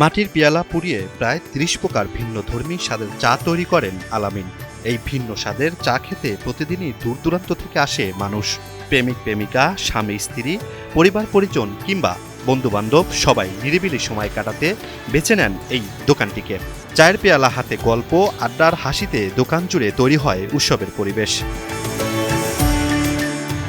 মাটির পেয়ালা পুড়িয়ে প্রায় ত্রিশ প্রকার ভিন্ন ধর্মী স্বাদের চা তৈরি করেন আলামিন। এই ভিন্ন স্বাদের চা খেতে প্রতিদিনই দূর দূরান্ত থেকে আসে মানুষ। প্রেমিক প্রেমিকা, স্বামী, স্ত্রী, পরিবার, পরিজন কিংবা বন্ধুবান্ধব সবাই নিরিবিলি সময় কাটাতে বেছে নেন এই দোকানটিকে। চায়ের পেয়ালা হাতে গল্প, আড্ডার হাসিতে দোকান জুড়ে তৈরি হয় উৎসবের পরিবেশ।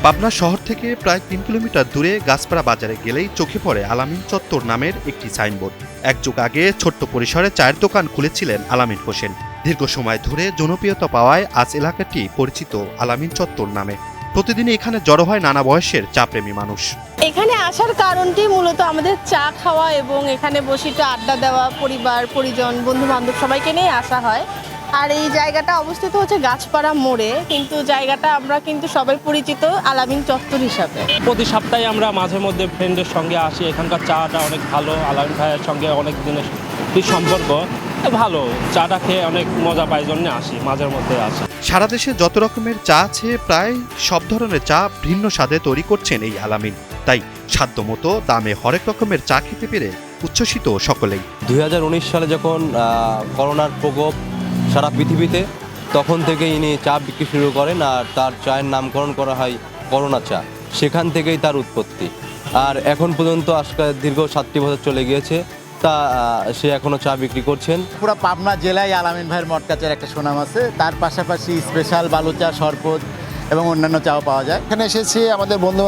পাবনা শহর থেকে প্রায় তিন কিলোমিটার দূরে গাছপাড়া বাজারে গেলেই চোখে পড়ে আলামিন চত্বর নামের একটি সাইনবোর্ড। এক যুগ আগে ছোট্ট পরিসরে চায়ের দোকান খুলেছিলেন আলামিন হোসেন। দীর্ঘ সময় ধরে জনপ্রিয়তা পাওয়ায় আজ এলাকাটি পরিচিত আলামিন চত্বর নামে। প্রতিদিনই এখানে জড়ো হয় নানা বয়সের চা প্রেমী মানুষ। এখানে আসার কারণটি মূলত আমাদের চা খাওয়া এবং এখানে বসে আড্ডা দেওয়া, পরিবার, পরিজন বন্ধু বান্ধব সবাইকে নিয়ে আসা হয়। আর এই জায়গাটা অবস্থিত হচ্ছে গাছপাড়া মোড়ে কিন্তু জায়গাটা আমরা কিন্তু সবাই পরিচিত আলামিন চত্বর হিসাবে। প্রতি সপ্তাহে আমরা মাঝে মধ্যে ফ্রেন্ডের সঙ্গে আসি এখানকার চাটা অনেক ভালো আলামিন ভাইয়ের সঙ্গে অনেক দিনের কি সম্পর্ক ভালো চাটা খেয়ে অনেক মজা পাই জন্য আসি মাঝের মধ্যে আসি। সারা দেশে যত রকমের চা আছে প্রায় সব ধরনের চা ভিন্ন স্বাদে তৈরি করছেন এই আলামিন। তাই সাধ্যমতো দামে হরেক রকমের চা খেতে পেরে উচ্ছ্বসিত সকলেই। দুই হাজার উনিশ সালে যখন করোনার প্রকোপ সারা পৃথিবীতে। তখন থেকে ইনি চা বিক্রি শুরু করেন আর তার চায়ের নামকরণ করা হয় করোনা চা। সেখান থেকেই তার উৎপত্তি। আর এখন পর্যন্ত আজকে দীর্ঘ সাতটি বছর চলে গিয়েছে তা সে এখনও চা বিক্রি করছেন। পুরো পাবনা জেলায় আলামিন ভাইয়ের মটকাচের একটা সুনাম আছে। তার পাশাপাশি স্পেশাল বালু চা শরবত এবং অন্যান্য চাও পাওয়া যায়। এখানে এসেছি আমাদের বন্ধু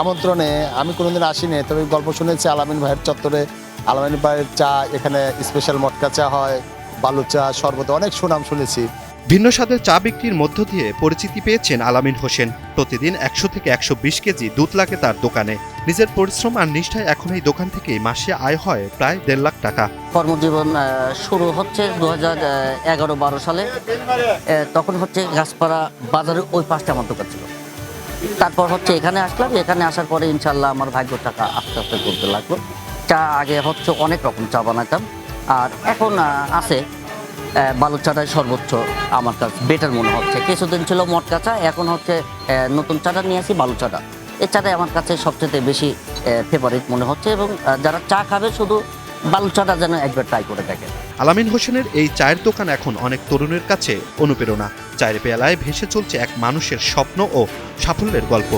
আমন্ত্রণে। আমি কোনোদিন আসিনি তবে গল্প শুনেছি আলামিন ভাইয়ের চত্বরে। আলামিন ভাইয়ের চা এখানে স্পেশাল মটকা চা হয়। বালু চা শরবত অনেক সুনাম শুনেছি। ভিন্ন স্বাদের চা বিক্রির মধ্য দিয়ে পরিচিতি পেয়েছেন আলামিন হোসেন। প্রতিদিন একশো থেকে একশো বিশ কেজি দুধ লাগে তার দোকানে। নিজের পরিশ্রম আর নিষ্ঠায় এখন এই দোকান থেকে মাসে আয় হয় প্রায় দেড় লাখ টাকা। কর্মজীবন শুরু হচ্ছে দু হাজার এগারো বারো সালে। তখন হচ্ছে গাছপাড়া বাজারের ওই পাশটা আমার দোকান ছিল। তারপর হচ্ছে এখানে আসলাম। এখানে আসার পরে ইনশাল্লাহ আমার ভাগ্য টাকা আস্তে আস্তে করতে লাগল। চা আগে হচ্ছে অনেক রকম চা বানাতাম। আর এখন আছে বালুর সর্বোচ্চ আমার কাছে, বেটার মনে হচ্ছে। কিছুদিন ছিল মটকা কাঁচা, এখন হচ্ছে নতুন চাটা নিয়ে আসি বালু চাটা এই চাটাই আমার কাছে সবচেয়ে বেশি ফেভারিট মনে হচ্ছে এবং যারা চা খাবে শুধু বালু চাটা যেন একবার ট্রাই করে দেখে আলামিন হোসেনের এই চায়ের দোকান এখন অনেক তরুণের কাছে অনুপ্রেরণা। চায়ের পেয়ালায় ভেসে চলছে এক মানুষের স্বপ্ন ও সাফল্যের গল্প।